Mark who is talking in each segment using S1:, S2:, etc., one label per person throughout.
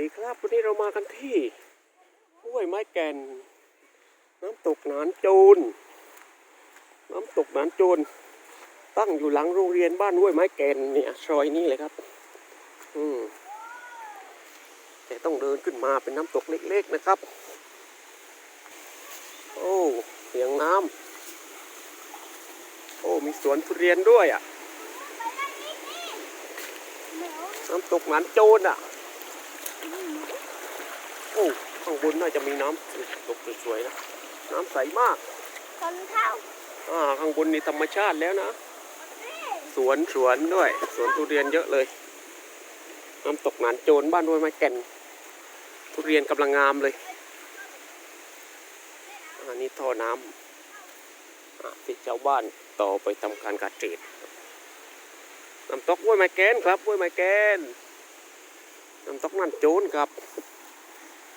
S1: ดีครับ วันนี้เรามากันที่ห้วยไม้แก่น น้ำตกหนานจรน้ำตกหนานโจรตั้งอยู่หลังโรงเรียนบ้านห้วยไม้แก่นเนี่ยซอยนี้เลยครับ อืมแต่ต้องเดินขึ้นมาเป็นน้ำตกเล็ก ๆนะครับ โอ้เสียงน้ำโอ้มีสวนทุเรียนด้วยอะน้ำตกหนานโจรอะ โอ้ข้างบนน่าจะมีน้ำตกสวยๆนะน้ำใสมาก
S2: คนเท่า
S1: อ่าข้างบนนี่ธรรมชาติแล้วนะ สวนสวนด้วย สวนทุเรียนเยอะเลย น้ำตกหนานโจรบ้านห้วยไม้แก่น ทุเรียนกำลังงามเลยอันนี้ท่อน้ำอะที่ชาวบ้านต่อไปทำการเกษตรน้ำตกห้วยไม้แก่นครับห้วยไม้แก่นน้ำตกหนานโจรครับ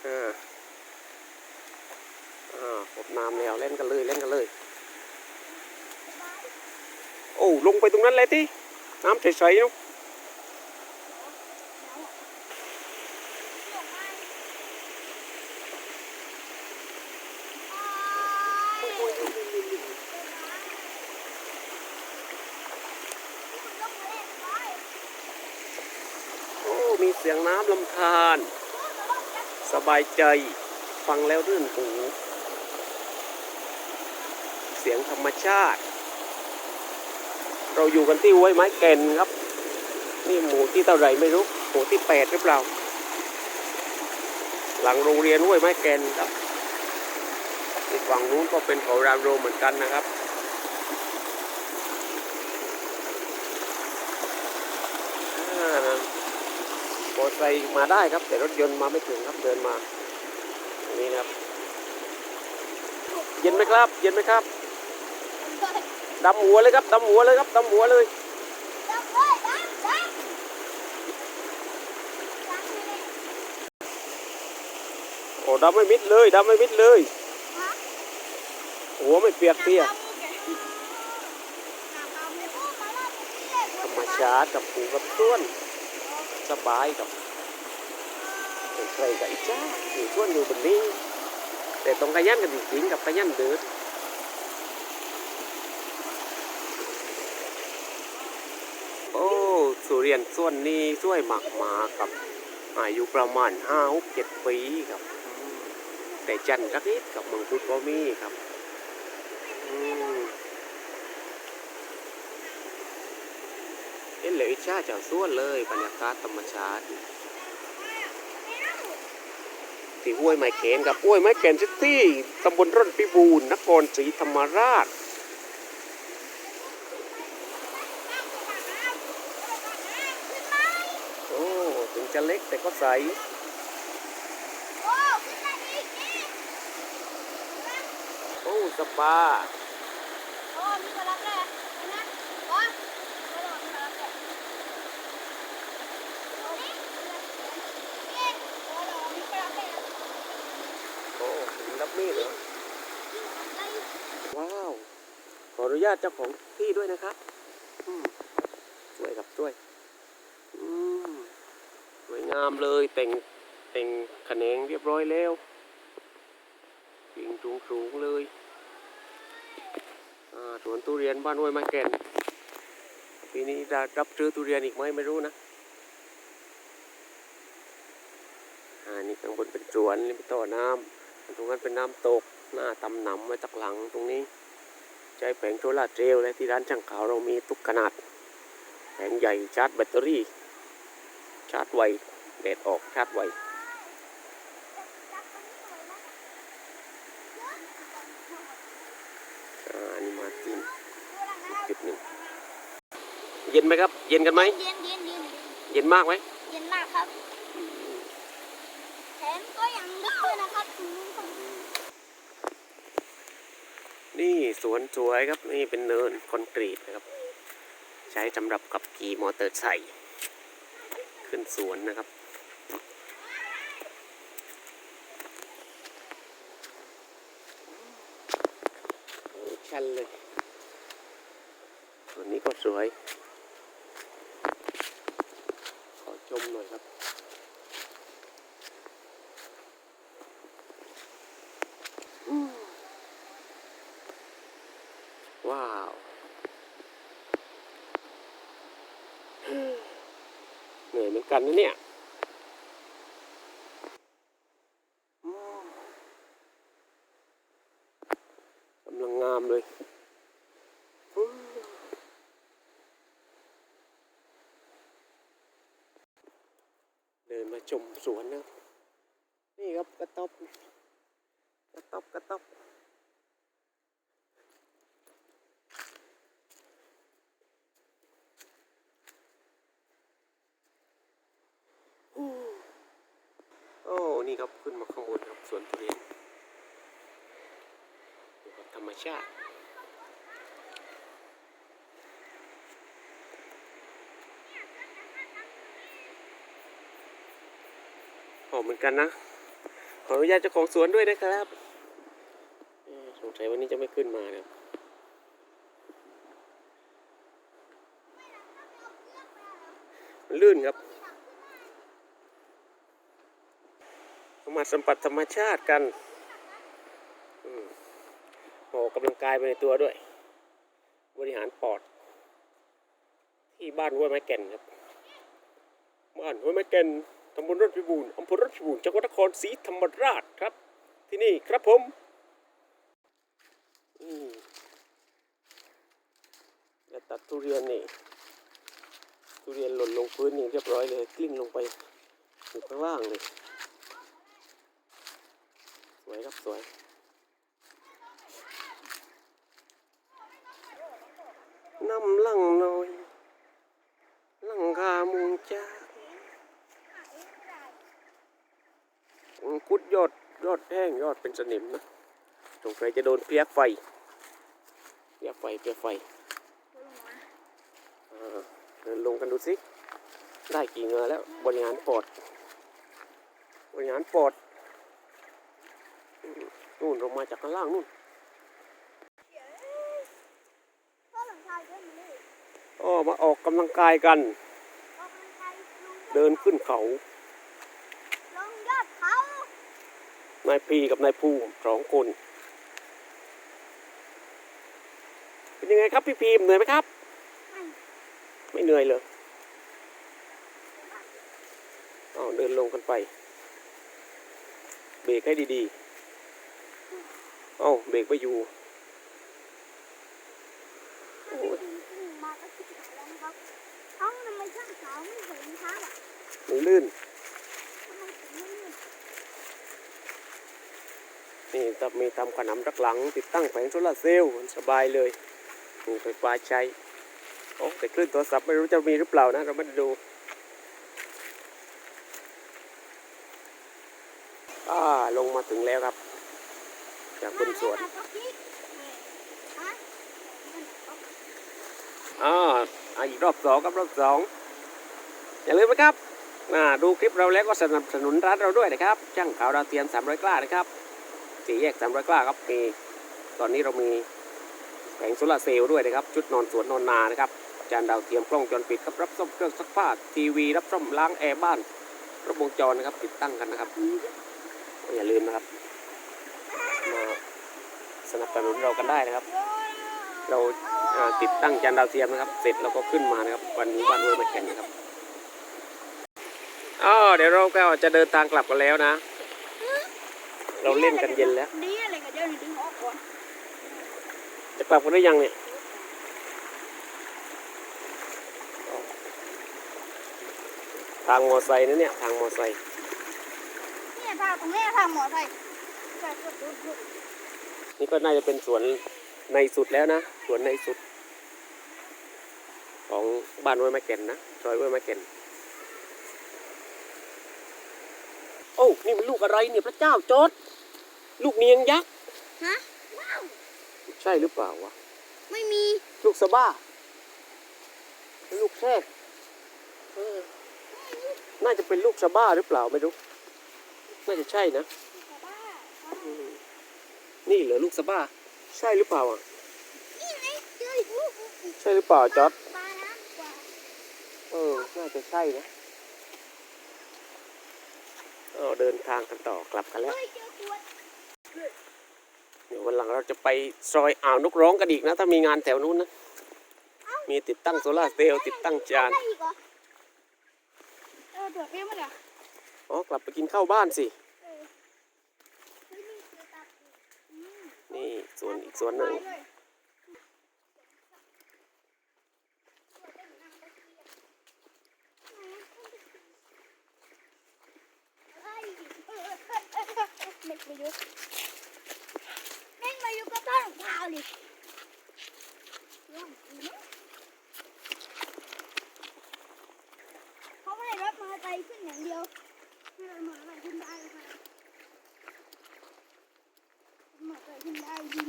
S1: อ่าอ่าพบน้ำแล้วเล่นกันเลยเล่นกันเลย โอ้ลงไปตรงนั้นเลยที่น้ำใสๆเนาะโอ้มีเสียงน้ำลำธาร สบายใจฟังแล้วรื่นหู เสียงธรรมชาติ เราอยู่กันที่ห้วยไม้แก่นครับ นี่หมู่ที่เท่าไหร่ไม่รู้หมู่ที่แปดหรือเปล่า หลังโรงเรียนห้วยไม้แก่นครับอีกฝั่งนู้นก็เป็นเขารามโรเหมือนกันนะครับอ่า มอเตอร์ไซค์มาได้ครับ แต่รถยนต์มาไม่ถึงครับเดินมาตรงนี้นะครับ เย็นไหมครับ เย็นไหมครับดำหัวเลยครับดำหัวเลยครับดำหัวเลยโอ้ดำไม่มิดเลยดำไม่มิดเลยหัวไม่เปียกเปียกธรรมชาติกับปูกับต้วน สบายกับใครกับอีจ้าอยู่ต้วนอยู่บนนี้ แต่ต้องขยันกันจริงๆกับขยันเดินโอ้สุเรียนส่วนนี้ช่วยหมักหมากับอายุประมาณห้าหกเจ็ดปีครับ แต่จันทร์สักนิดกับมังคุดก็มีครับ อืม ห็นเลยอิจฉาจากส่วนเลยบรรยากาศธรรมชาติที่ห้วยไม้เขนกับห้วยไม้แกนซิตี้ตำบลร่อนพิบูรณ์นครศรีธรรมราชโอ้ถึงจะเล็กแต่ก็ใส
S2: โอ้
S1: สปา
S2: โอ้มีคนรับเลยนะโอ้โอ้มีคนรับเลยโอ้นี่นี่โอ้มีคนรับเลย
S1: โอ้ถึง รับมีดเหรอ ว้าว ขออนุญาตเจ้าของที่ด้วยนะครับอืมช่วยครับช่วยสวยงามเลยแต่งแต่งขนงเรียบร้อยแล้วกิ่งสูงสูงเลยสวนทุเรียนบ้านห้วยม้แก่นปีนี้จะรับซื้อทุเรียนอีกไหมไม่รู้นะอ่านี่ข้างบนเป็นสวนนี่เป็นต่อน้ำ ตรงนั้นเป็นน้ำตกหน้าตำหนำไว้ตักหลังตรงนี้ ใช้แผงโซลาร์เซลล์และที่ร้านช่างขาวเรามีทุกขนาด แผงใหญ่ชาร์จแบตเตอรี่ ชาร์จไวแดดออกชาร์จไวอ่านี่มาที่จุดหนึ่งเย็นไหมครับ เย็นกันไหม
S2: เย็นเย็นเย็น
S1: เย็นมากไหม
S2: เย็นมากครับ แถมก็ยังลึกด้วยนะครับคุณลุงคนนี่
S1: สวนสวยครับนี่เป็นเนินคอนกรีตนะครับ ใช้สำหรับขับขี่มอเตอร์ไซค์ขึ้นสวนนะครับชันเลยส่วนนี้ก็สวย ขอชมหน่อยครับ ว้าว เหนื่อยเหมือนกันนะเนี่ยกำลังงามเลยเดินมาชมสวนนะ นี่ครับกระต๊อบกระต๊อบกระต๊อบ ครับขึ้นมาข้างบนครับสวนทุเรียนธรรมชาติหอมเหมือนกันนะ ขออนุญาตเจ้าของสวนด้วยนะครับสงสัยวันนี้จะไม่ขึ้นมานะครับลื่นครับเรา มาสัมผัสธรรมชาติกันออกกำลังกายไปในตัวด้วย บริหารปอด ที่บ้านห้วยไม้แก่นครับ บ้านห้วยไม้แก่นตำบลรถพิบูลอำเภอรถพิบูลจังหวัดนครศรีธรรมราชครับ ที่นี่ครับผมอมและตัดทุเรียนนี่ ทุเรียนหล่นลงพื้นนี่เรียบร้อยเลย กลิ้งลงไปอยู่ข้างล่างเลย วยครับสวยน้ำลังน้อยลังคามุงจ้ากมังคุดยอดยอดแห้งยอดเป็นสนิมนะสงสัยจะโดนเพี้ยไฟเพี้ยไฟเพี้ยไฟอ่าเดินลงกันดูสิ ได้กี่เงาแล้วบริหารปอดบริหารปอด นู่นลงมาจากข้างล่างนู่น
S2: พ่อหลังคาเยอะเลย
S1: อ้อมาออกกำลังกายกัน
S2: ออกกำลังกายลุง
S1: เดินขึ้นเขา
S2: ลงยอดเขา
S1: นายพีกับนายภูมิสองคน เป็นยังไงครับพี่พีมเหนื่อยไหมครับ ไม่เหนื่อยเลยเอาเดินลงกันไป เบรกให้ดีๆ เอาเบรกไปอยู่โอ้ย
S2: มาก็คิดหายแล้วนะครับเอ้าทำไมช่างสาวไม่ใส่รองเท้าอะ
S1: มันลื่น
S2: ทำไมถึงไม่ลื่น
S1: นี่ถ้ามีทำขนำรักหลัง ติดตั้งแผงโซลาร์เซลล์มันสบายเลยมีไฟฟ้าใช้โอ้แต่คลื่นโทรศัพท์ไม่รู้จะมีหรือเปล่านะเราไม่ได้ดูอ่าลงมาถึงแล้วครับ จากบนสวนอ่าอ่าอีกรอบสองครับรอบสองอย่าลืมนะครับดูคลิปเราแล้วก็สนับสนุนร้านเราด้วยนะครับช่างขาวดาวเทียม300กล้านะครับสี่แยก300กล้าครับมีตอนนี้เรามีแผงโซลาร์เซลล์ด้วยนะครับ ชุดนอนสวนนอนนานะครับจานดาวเทียมกล้องจรปิดครับรับซ่อมเครื่องซักผ้าทีวี รับซ่อมล้างแอร์บ้านระบบวงจรนะครับติดตั้งกันนะครับ อย่าลืมนะครับ มาสนับสนุนเรากันได้นะครับ เราอ่าติดตั้งจานดาวเทียมนะครับ เสร็จเราก็ขึ้นมานะครับ วันนี้บ้านห้วยไม้แข็งนะครับอ๋อเดี๋ยวเราก็จะเดินทางกลับกันแล้วนะ เราเล่นกันเย็นแล้ว
S2: ดีอะไรกันเดี๋ยวนี้ดึงออกก่อน
S1: จะกลับกันหรือยังเนี่ยทางมอไซค์นะเนี่ย ทางมอไซค์
S2: เนี่ยทางตรงนี้ทางหมอไซค์ใช่ก็ดูดู
S1: นี่ก็น่าจะเป็นสวนในสุดแล้วนะ สวนในสุด ของบ้านห้วยไม้แก่นนะซอยห้วยไม้แก่นโอ้นี่มันลูกอะไรเนี่ยพระเจ้าจอดลูกเนียงยักษ์
S2: ฮะว้าว
S1: ใช่หรือเปล่าวะ
S2: ไม่มี
S1: ลูกสะบ้า ลูกแทรกเออน่าจะเป็นลูกสะบ้าหรือเปล่าไม่รู้ น่าจะใช่นะ
S2: บ้า
S1: อืม นี่เหรอลูกสะบ้า ใช่หรือเปล่าอะ
S2: นี่ไงเจออีกลูก
S1: ใช่หรือเปล่าจอด
S2: ปลาน้ำกว่า
S1: เออน่าจะใช่นะเออเดินทางกันต่อกลับกันแล้ว
S2: เฮ้ยเจอขวด
S1: เดี๋ยววันหลังเราจะไปซอยอ่าวนกร้องกันอีกนะ ถ้ามีงานแถวนู้นนะ มีติดตั้งโซลาร์เซลล์ติดตั้งจาน
S2: ได้อีกเหรอเอออตรวจเองมั้ยเนี่ย
S1: อ๋อกลับไปกินข้าวบ้านสิ
S2: เออเฮ้ยนี่คือตัดอืม
S1: นี่ส่วนอีกส่วนหนึ่ง
S2: เม็ดมายุเม็ดมายุก็ต้องเท้าดิเขาไม่ได้รถมอเตอร์ไซค์ขึ้นอย่างเดียวไม่ได้มอเตอร์ไซค์ขึ้นได้เลยค่ะมอเตอร์ไซค์ขึ้นได้ยิน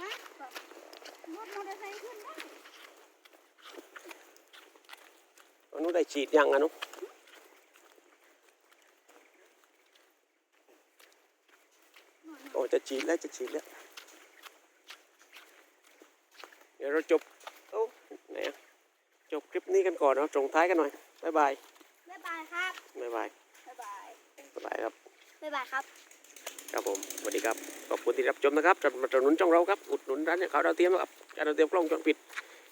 S2: ฮะแบบรถม อเตอร์ไซค์ขึ้นได้
S1: อนุได้ฉีดยังอะนุโอ้จะฉีดแล้วจะฉีดแล้วเดี๋ยวเราจบโอ้ไหนอะจบคลิปนี้กันก่อนเราส่งท้ายกันหน่อยบ๊ายบาย
S2: บ๊ายบายครับ
S1: บ๊ายบาย
S2: บ๊ายบาย
S1: บ๊ายบายครับ
S2: บ๊ายบายครับ
S1: ครับผมสวัสดีครับขอบคุณที่รับชมนะครับสนับสนุนช่องเราครับอุดหนุนร้านเนี่ยเขาวดาวเทียมนะครับจานดาวเทียมกล้องจอปิด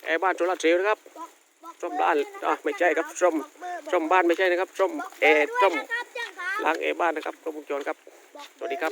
S1: แอร์บ้านโซลาร์เซลล์นะครับ
S2: บอกบอก
S1: ส้ม
S2: บ้า
S1: นอะไม่ใช่ครับส้ม
S2: บอกเบอร์
S1: ส้มบ้านไม่ใช่นะครับส้ม
S2: บอก
S1: แอร์ส้มล้างแอร์บ้านนะครับกล้องวงจรครับสวัสดีครับ